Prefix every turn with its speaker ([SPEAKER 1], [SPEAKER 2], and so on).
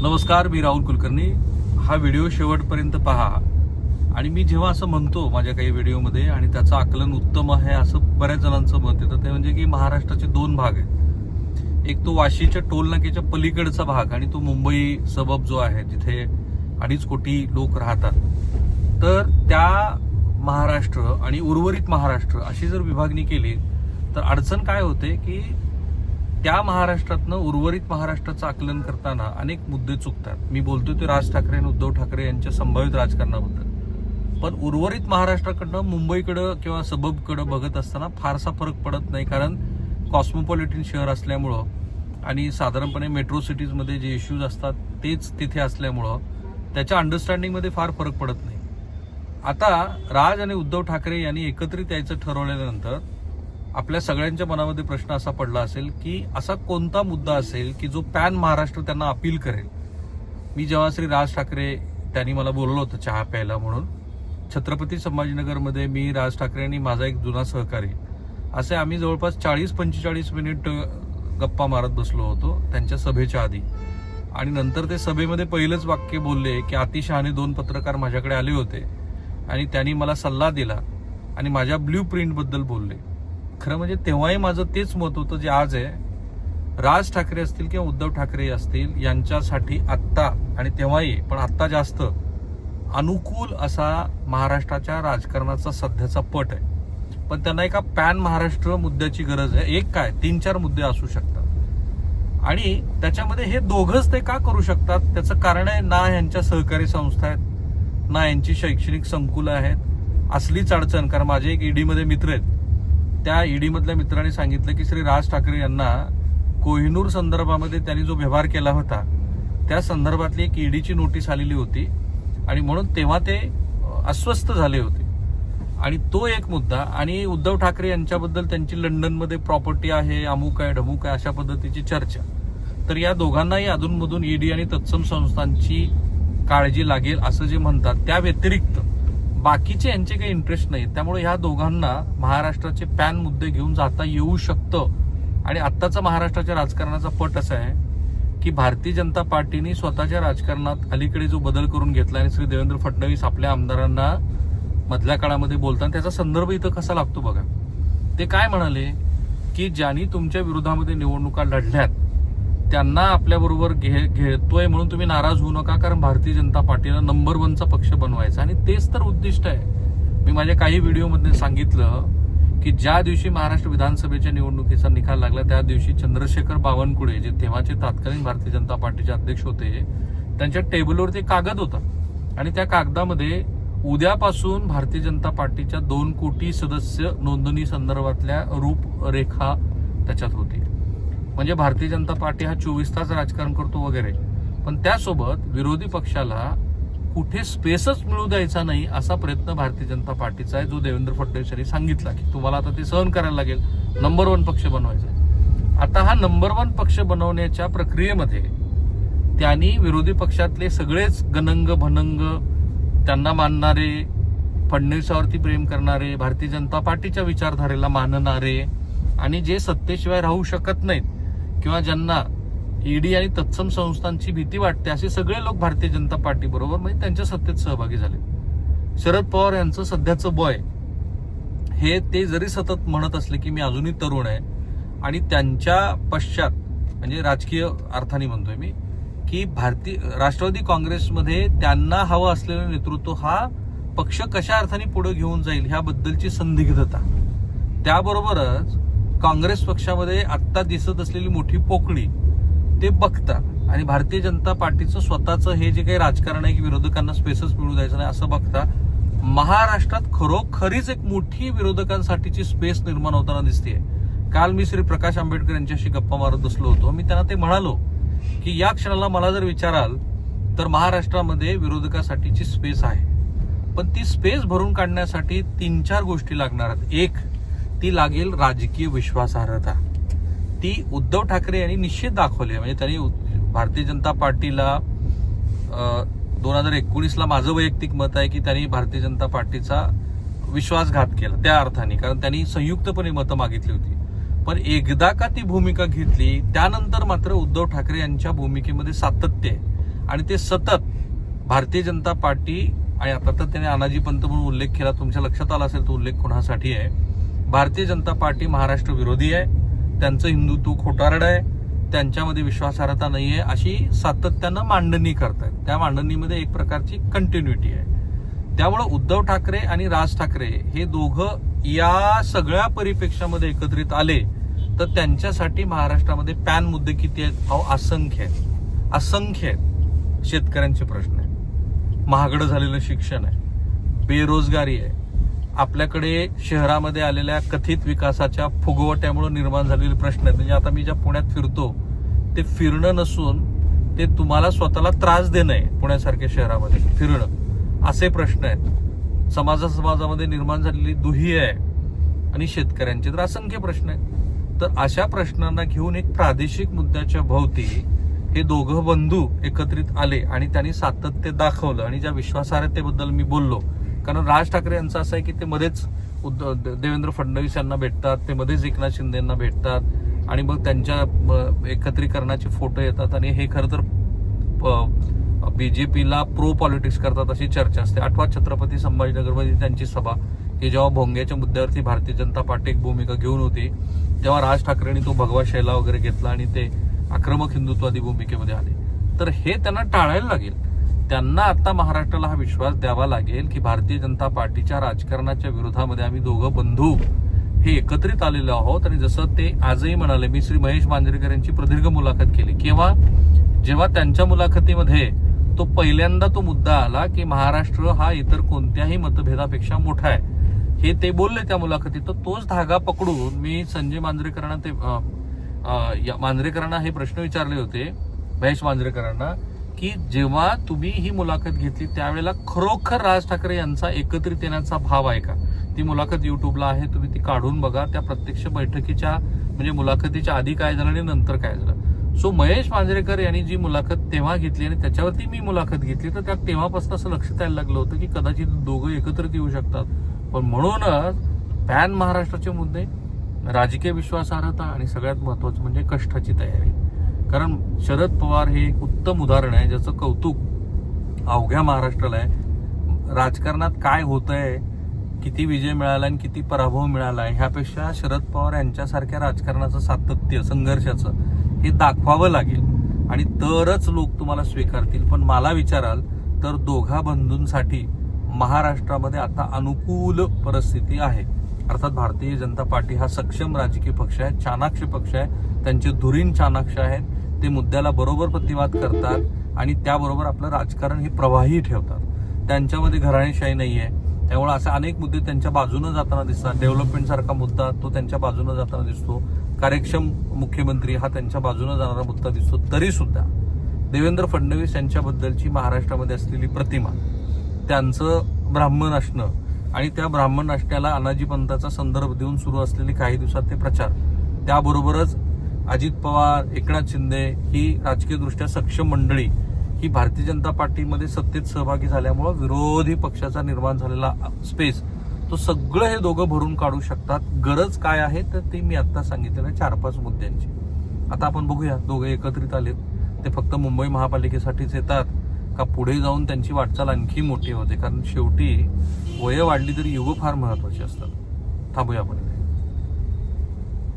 [SPEAKER 1] नमस्कार मी राहुल कुलकर्णी. हा व्हिडिओ शेवटपर्यंत पहा. आणि मी जेव्हा असं म्हणतो माझ्या काही व्हिडिओमध्ये आणि त्याचं आकलन उत्तम आहे असं बऱ्याच जणांचं मत येतं ते म्हणजे की महाराष्ट्राचे दोन भाग आहेत. एक तो वाशीच्या टोल नाक्याच्या पलीकडचा भाग आणि तो मुंबई सबब जो आहे जिथे अडीच कोटी लोक राहतात. तर त्या महाराष्ट्र आणि उर्वरित महाराष्ट्र अशी जर विभागणी केली तर अडचण काय होते की त्या महाराष्ट्रातनं उर्वरित महाराष्ट्राचं आकलन करताना अनेक मुद्दे चुकतात. मी बोलतोय ते राज ठाकरे आणि उद्धव ठाकरे यांच्या संभावित राजकारणाबद्दल. पण उर्वरित महाराष्ट्राकडनं मुंबईकडं किंवा सबबकडं बघत असताना फारसा फरक पडत नाही कारण कॉस्मोपॉलिटन शहर असल्यामुळं आणि साधारणपणे मेट्रो सिटीजमध्ये जे इश्यूज असतात तेच तिथे असल्यामुळं त्याच्या अंडरस्टँडिंगमध्ये फार फरक पडत नाही. आता राज आणि उद्धव ठाकरे यांनी एकत्रित यायचं ठरवल्यानंतर आपल्या सगळ्यांच्या मनामध्ये प्रश्न असा पडला असेल की असा कोणता मुद्दा असेल की जो पॅन महाराष्ट्र त्यांना अपील करेल? मी जेव्हा श्री राज ठाकरे त्यांनी मला बोललो होतं चहा प्यायला म्हणून छत्रपती संभाजीनगरमध्ये मी राज ठाकरे आणि माझा एक जुना सहकारी असे आम्ही जवळपास चाळीस पंचेचाळीस मिनिट गप्पा मारत बसलो होतो त्यांच्या सभेच्या आधी. आणि नंतर ते सभेमध्ये पहिलंच वाक्य बोलले की अतिशहाणे दोन पत्रकार माझ्याकडे आले होते आणि त्यांनी मला सल्ला दिला आणि माझ्या ब्ल्यू प्रिंटबद्दल बोलले. खरं म्हणजे तेव्हाही माझं तेच मत होतं जे आज आहे. राज ठाकरे असतील किंवा उद्धव ठाकरे असतील यांच्यासाठी आत्ता आणि तेव्हाही पण आत्ता जास्त अनुकूल असा महाराष्ट्राच्या राजकारणाचा सध्याचा पट आहे. पण त्यांना एका पॅन महाराष्ट्र मुद्द्याची गरज आहे. एक काय? तीन चार मुद्दे असू शकतात. आणि त्याच्यामध्ये हे दोघंच ते का करू शकतात? त्याचं कारण आहे ना यांच्या सहकारी संस्था आहेत ना यांची शैक्षणिक संकुलं आहेत. असलीच अडचण कारण माझे एक ईडीमध्ये मित्र आहेत. त्या ईडीमधल्या मित्राने सांगितलं की श्री राज ठाकरे यांना कोहिनूर संदर्भामध्ये त्यांनी जो व्यवहार केला होता त्या संदर्भातली एक ईडीची नोटीस आलेली होती आणि म्हणून तेव्हा ते अस्वस्थ झाले होते. आणि तो एक मुद्दा आणि उद्धव ठाकरे यांच्याबद्दल त्यांची लंडनमध्ये प्रॉपर्टी आहे अमुक आहे ढमुक आहे अशा पद्धतीची चर्चा. तर या दोघांनाही अधूनमधून ईडी आणि तत्सम संस्थांची काळजी लागेल असं जे म्हणतात त्या व्यतिरिक्त बाकीचे यांचे काही इंटरेस्ट नाही त्यामुळे ह्या दोघांना महाराष्ट्राचे पॅन मुद्दे घेऊन जाता येऊ शकतं. आणि आत्ताचा महाराष्ट्राच्या राजकारणाचा पट असा आहे की भारतीय जनता पार्टीने स्वतःच्या राजकारणात अलीकडे जो बदल करून घेतला आणि श्री देवेंद्र फडणवीस आपल्या आमदारांना मधल्या काळामध्ये बोलताना त्याचा संदर्भ इथं कसा लागतो बघा. ते काय म्हणाले की ज्यांनी तुमच्या विरोधामध्ये निवडणुका लढल्यात त्यांना आपल्याबरोबर घे घेतोय म्हणून तुम्ही नाराज होऊ नका कारण भारतीय जनता पार्टीला नंबर वनचा पक्ष बनवायचा. आणि तेच तर उद्दिष्ट आहे. मी माझ्या काही व्हिडिओमध्ये सांगितलं की ज्या दिवशी महाराष्ट्र विधानसभेच्या निवडणुकीचा निकाल लागला त्या दिवशी चंद्रशेखर बावनकुळे जे तेव्हाचे तत्कालीन भारतीय जनता पार्टीचे अध्यक्ष होते त्यांच्या टेबलवरती कागद होता. आणि त्या कागदामध्ये उद्यापासून भारतीय जनता पार्टीच्या दोन कोटी सदस्य नोंदणी संदर्भातल्या रूपरेखा त्याच्यात होती. म्हणजे भारतीय जनता पार्टी हा चोवीस तास राजकारण करतो वगैरे पण त्यासोबत विरोधी पक्षाला कुठे स्पेसच मिळू द्यायचा नाही असा प्रयत्न भारतीय जनता पार्टीचा आहे जो देवेंद्र फडणवीस यांनी सांगितला की तुम्हाला आता ते सहन करायला लागेल नंबर वन पक्ष बनवायचा आहे. आता हा नंबर वन पक्ष बनवण्याच्या प्रक्रियेमध्ये त्यांनी विरोधी पक्षातले सगळेच गनंग भनंग त्यांना मानणारे फडणवीसावरती प्रेम करणारे भारतीय जनता पार्टीच्या विचारधारेला मानणारे आणि जे सत्तेशिवाय राहू शकत नाहीत किंवा ज्यांना ईडी आणि तत्सम संस्थांची भीती वाटते असे सगळे लोक भारतीय जनता पार्टी बरोबर म्हणजे त्यांच्या सत्तेत सहभागी झाले. शरद पवार यांचं सध्याचं बॉय हे ते जरी सतत म्हणत असले की मी अजूनही तरुण आहे आणि त्यांच्या पश्चात म्हणजे राजकीय अर्थाने म्हणतोय मी की भारतीय राष्ट्रवादी काँग्रेसमध्ये त्यांना हवं असलेलं नेतृत्व हा पक्ष कशा अर्थाने पुढे घेऊन जाईल ह्याबद्दलची संदिग्धता. त्याबरोबरच काँग्रेस पक्षामध्ये आत्ता दिसत असलेली मोठी पोकळी ते बघता आणि भारतीय जनता पार्टीचं स्वतःचं हे जे काही राजकारण आहे की विरोधकांना स्पेसच मिळू द्यायचं नाही असं बघता महाराष्ट्रात खरोखरीच एक मोठी विरोधकांसाठीची स्पेस निर्माण होताना दिसते काल मी श्री प्रकाश आंबेडकर यांच्याशी गप्पा मारत बसलो होतो. मी त्यांना ते म्हणालो की या क्षणाला मला जर विचाराल तर महाराष्ट्रामध्ये विरोधकासाठीची स्पेस आहे. पण ती स्पेस भरून काढण्यासाठी तीन चार गोष्टी लागणार आहेत. एक ती लागेल राजकीय विश्वासार्हता. ती उद्धव ठाकरे यांनी निश्चित दाखवली आहे. म्हणजे त्यांनी भारतीय जनता पार्टीला दोन हजार एकोणीसला माझं वैयक्तिक मत आहे की त्यांनी भारतीय जनता पार्टीचा विश्वासघात केला त्या अर्थाने. कारण त्यांनी संयुक्तपणे मतं मागितली होती. पण एकदा का ती भूमिका घेतली त्यानंतर मात्र उद्धव ठाकरे यांच्या भूमिकेमध्ये सातत्य आहे. आणि ते सतत भारतीय जनता पार्टी आणि आता तर त्याने अनाजी पंत म्हणून उल्लेख केला तुमच्या लक्षात आला असेल तो उल्लेख कोणासाठी आहे? भारतीय जनता पार्टी महाराष्ट्र विरोधी आहे. त्यांचं हिंदुत्व खोटारड आहे. त्यांच्यामध्ये विश्वासार्हता नाही आहे अशी सातत्यानं मांडणी करतात त्या मांडणीमध्ये एक प्रकारची कंटिन्युटी आहे. त्यामुळं उद्धव ठाकरे आणि राज ठाकरे हे दोघं या सगळ्या परिप्रेक्षामध्ये एकत्रित आले तर त्यांच्यासाठी महाराष्ट्रामध्ये पॅन मुद्दे किती आहेत? अहो असंख्य आहेत. असंख्य आहेत. शेतकऱ्यांचे प्रश्न आहे महागडं झालेलं शिक्षण आहे. बेरोजगारी आहे. आपल्याकडे शहरामध्ये आलेल्या कथित विकासाच्या फुगवट्यामुळे निर्माण झालेले प्रश्न आहेत. म्हणजे आता मी ज्या पुण्यात फिरतो ते फिरणं नसून ते तुम्हाला स्वतःला त्रास देणं आहे पुण्यासारख्या शहरामध्ये. फिरणं. असे प्रश्न आहेत. समाजा समाजामध्ये निर्माण झालेली दुही आहे आणि शेतकऱ्यांचे तर असंख्य प्रश्न आहेत. तर अशा प्रश्नांना घेऊन एक प्रादेशिक मुद्द्याच्या भोवती हे दोघं बंधू एकत्रित आले आणि त्यांनी सातत्य दाखवलं आणि ज्या विश्वासार्हतेबद्दल मी बोललो कारण राज ठाकरे यांचं असं आहे की ते मध्येच उद्धव देवेंद्र फडणवीस यांना भेटतात ते मध्येच एकनाथ शिंदेंना भेटतात आणि मग त्यांच्या एकत्रीकरणाचे फोटो येतात आणि हे खरं तर बी जे पीला प्रो पॉलिटिक्स करतात अशी चर्चा असते. आठवा छत्रपती संभाजीनगरमध्ये त्यांची सभा की जेव्हा भोंग्याच्या मुद्द्यावरती भारतीय जनता पार्टी एक भूमिका घेऊन होती तेव्हा राज ठाकरेंनी तो भगवा शैला वगैरे घेतला आणि ते आक्रमक हिंदुत्वादी भूमिकेमध्ये आले. तर हे त्यांना टाळायला लागेल. त्यांना आता महाराष्ट्राला हा विश्वास द्यावा लागेल की भारतीय जनता पार्टीच्या राजकारणाच्या विरोधामध्ये आम्ही दोघं बंधू. हे एकत्रित आलेलो आहोत आणि जसं ते आजही म्हणाले मी श्री महेश मांजरेकर यांची प्रदीर्घ मुलाखत केली. किंवा जेव्हा त्यांच्या मुलाखतीमध्ये तो पहिल्यांदा तो मुद्दा आला की महाराष्ट्र हा इतर कोणत्याही मतभेदापेक्षा मोठा आहे. हे ते बोलले त्या मुलाखतीत. तर तोच धागा पकडून मी संजय मांजरेकरांना ते मांजरेकरांना हे प्रश्न विचारले होते महेश मांजरेकरांना की जेव्हा तुम्ही ही मुलाखत घेतली त्यावेळेला खरोखर राज ठाकरे यांचा एकत्रित येण्याचा भाव आहे का? ती मुलाखत युट्यूबला आहे तुम्ही ती काढून बघा. त्या प्रत्यक्ष बैठकीच्या म्हणजे मुलाखतीच्या आधी काय झालं आणि नंतर काय झालं. सो महेश मांजरेकर यांनी जी मुलाखत तेव्हा घेतली आणि त्याच्यावरती मी मुलाखत घेतली तर त्यात तेव्हापासून असं लक्षात यायला लागलं होतं की कदाचित दोघं एकत्रित येऊ शकतात. पण म्हणूनच पॅन महाराष्ट्राचे मुद्दे राजकीय विश्वासार्हता आणि सगळ्यात महत्वाचं म्हणजे कष्टाची तयारी. कारण शरद पवार हे एक उत्तम उदाहरण आहे ज्याचं कौतुक अवघ्या महाराष्ट्राला आहे. राजकारणात काय होतंय किती विजय मिळाला आणि किती पराभव मिळाला आहे ह्यापेक्षा शरद पवार यांच्यासारख्या राजकारणाचं सातत्य संघर्षाचं हे दाखवावं लागेल. आणि तरच लोक तुम्हाला स्वीकारतील. पण मला विचाराल तर दोघा बंधूंसाठी महाराष्ट्रामध्ये आता अनुकूल परिस्थिती आहे. अर्थात भारतीय जनता पार्टी हा सक्षम राजकीय पक्ष आहे चाणाक्ष पक्ष आहे. त्यांचे धुरीण चाणाक्ष आहेत. ते मुद्द्याला बरोबर प्रतिवाद करतात आणि त्याबरोबर आपलं राजकारण हे प्रवाही ठेवतात. त्यांच्यामध्ये घराणेशाही नाही आहे त्यामुळे असे अनेक मुद्दे त्यांच्या बाजूनं जाताना दिसतात. डेव्हलपमेंटसारखा मुद्दा तो त्यांच्या बाजूनं जाताना दिसतो. कार्यक्षम मुख्यमंत्री हा त्यांच्या बाजूनं जाणारा मुद्दा दिसतो. तरी सुद्धा देवेंद्र फडणवीस यांच्याबद्दलची महाराष्ट्रामध्ये असलेली प्रतिमा त्यांचं ब्राह्मण असणं आणि त्या ब्राह्मण असण्याला अनाजी पंथाचा संदर्भ देऊन सुरू असलेले काही दिवसात ते प्रचार त्याबरोबरच अजित पवार एकनाथ शिंदे ही राजकीयदृष्ट्या सक्षम मंडळी ही भारतीय जनता पार्टीमध्ये सत्तेत सहभागी झाल्यामुळं विरोधी पक्षाचा निर्माण झालेला स्पेस तो सगळं हे दोघं भरून काढू शकतात. गरज काय आहे? तर ती मी आत्ता सांगितलेल्या चार पाच मुद्द्यांची. आता आपण बघूया दोघं एकत्रित आलेत. ते फक्त मुंबई महापालिकेसाठीच येतात का पुढे जाऊन त्यांची वाटचाल आणखी मोठी होते? कारण शेवटी वय वाढली तरी युग फार महत्वाची असतात. थांबूया आपण.